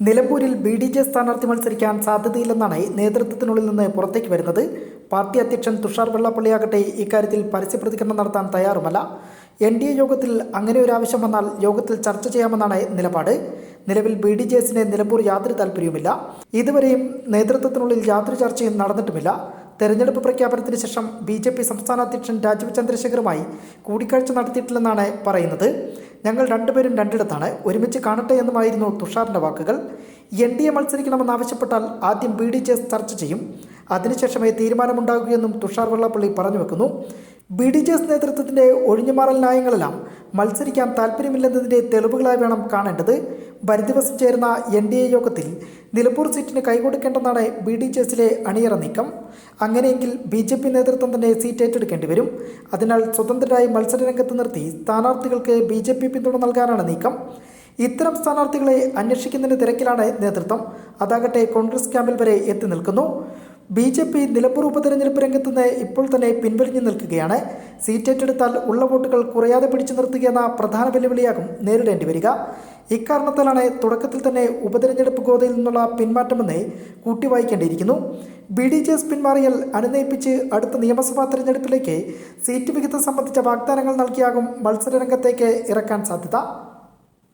നിലമ്പൂരിൽ B D J സ്ഥാനാർത്ഥി മത്സരിക്കാൻ സാധ്യതയില്ലെന്നാണ് നേതൃത്വത്തിനുള്ളിൽ നിന്ന് പുറത്തേക്ക് വരുന്നത്. പാർട്ടി അധ്യക്ഷൻ തുഷാർ വെള്ളാപ്പള്ളിയാകട്ടെ ഇക്കാര്യത്തിൽ പരസ്യ പ്രതികരണം നടത്താൻ തയ്യാറുമല്ല. എൻ ഡി എ യോഗത്തിൽ അങ്ങനെ ഒരു ആവശ്യം വന്നാൽ യോഗത്തിൽ ചർച്ച ചെയ്യാമെന്നാണ് നിലപാട്. നിലവിൽ ബി ഡി ജെ എസിന് നിലമ്പൂർ യാതൊരു താല്പര്യവുമില്ല. ഇതുവരെയും നേതൃത്വത്തിനുള്ളിൽ യാതൊരു ചർച്ചയും നടന്നിട്ടുമില്ല. തെരഞ്ഞെടുപ്പ് പ്രഖ്യാപനത്തിന് ശേഷം ബി ജെ പി സംസ്ഥാന അധ്യക്ഷൻ രാജീവ് ചന്ദ്രശേഖറുമായി കൂടിക്കാഴ്ച നടത്തിയിട്ടില്ലെന്നാണ് പറയുന്നത്. ഞങ്ങൾ രണ്ടുപേരും രണ്ടിടത്താണ് ഒരുമിച്ച് കാണട്ടെ എന്നുമായിരുന്നു തുഷാറിന്റെ വാക്കുകൾ. എൻ ഡി എ മത്സരിക്കണമെന്നാവശ്യപ്പെട്ടാൽ ആദ്യം ബി ഡി ജെ ചർച്ച ചെയ്യും. അതിനുശേഷമേ തീരുമാനമുണ്ടാകുകയെന്നും തുഷാർ വെള്ളാപ്പള്ളി പറഞ്ഞു വെക്കുന്നു. ബി ഡി ജെ എസ് നേതൃത്വത്തിന്റെ ഒഴിഞ്ഞുമാറൽ നയങ്ങളെല്ലാം മത്സരിക്കാൻ താല്പര്യമില്ലെന്നതിന്റെ തെളിവുകളായി വേണം കാണേണ്ടത്. വരും ദിവസം ചേരുന്ന എൻ ഡി എ യോഗത്തിൽ നിലമ്പൂർ സീറ്റിന് കൈകൊടുക്കേണ്ടെന്നാണ് ബി ഡി ജെ എസിലെ അണിയറ നീക്കം. അങ്ങനെയെങ്കിൽ ബി ജെ പി നേതൃത്വം തന്നെ സീറ്റ് ഏറ്റെടുക്കേണ്ടി വരും. അതിനാൽ സ്വതന്ത്രരായി മത്സരരംഗത്ത് നിർത്തി സ്ഥാനാർത്ഥികൾക്ക് ബി ജെ പി പിന്തുണ നൽകാനാണ് നീക്കം. ഇത്തരം സ്ഥാനാർത്ഥികളെ അന്വേഷിക്കുന്നതിന് തിരക്കിലാണ് നേതൃത്വം. അതാകട്ടെ കോൺഗ്രസ് ക്യാമ്പിൽ വരെ എത്തി നിൽക്കുന്നു. ബി ജെ പി നിലമ്പൂർ ഉപതെരഞ്ഞെടുപ്പ് രംഗത്ത് നിന്ന് ഇപ്പോൾ തന്നെ പിൻവലിഞ്ഞു നിൽക്കുകയാണ്. സീറ്റ് ഏറ്റെടുത്താൽ ഉള്ള വോട്ടുകൾ കുറയാതെ പിടിച്ചു നിർത്തുകയെന്ന പ്രധാന വെല്ലുവിളിയാകും നേരിടേണ്ടി വരിക. ഇക്കാരണത്താലാണ് തുടക്കത്തിൽ തന്നെ ഉപതെരഞ്ഞെടുപ്പ് ഗോതയിൽ നിന്നുള്ള പിന്മാറ്റമെന്ന് കൂട്ടി വായിക്കേണ്ടിയിരിക്കുന്നു. ബി ഡി ജെ എസ് പിന്മാറിയാൽ അനുനയിപ്പിച്ച് അടുത്ത നിയമസഭാ തെരഞ്ഞെടുപ്പിലേക്ക് സീറ്റ് വിഹിതം സംബന്ധിച്ച വാഗ്ദാനങ്ങൾ നൽകിയാകും മത്സരരംഗത്തേക്ക് ഇറക്കാൻ സാധ്യത.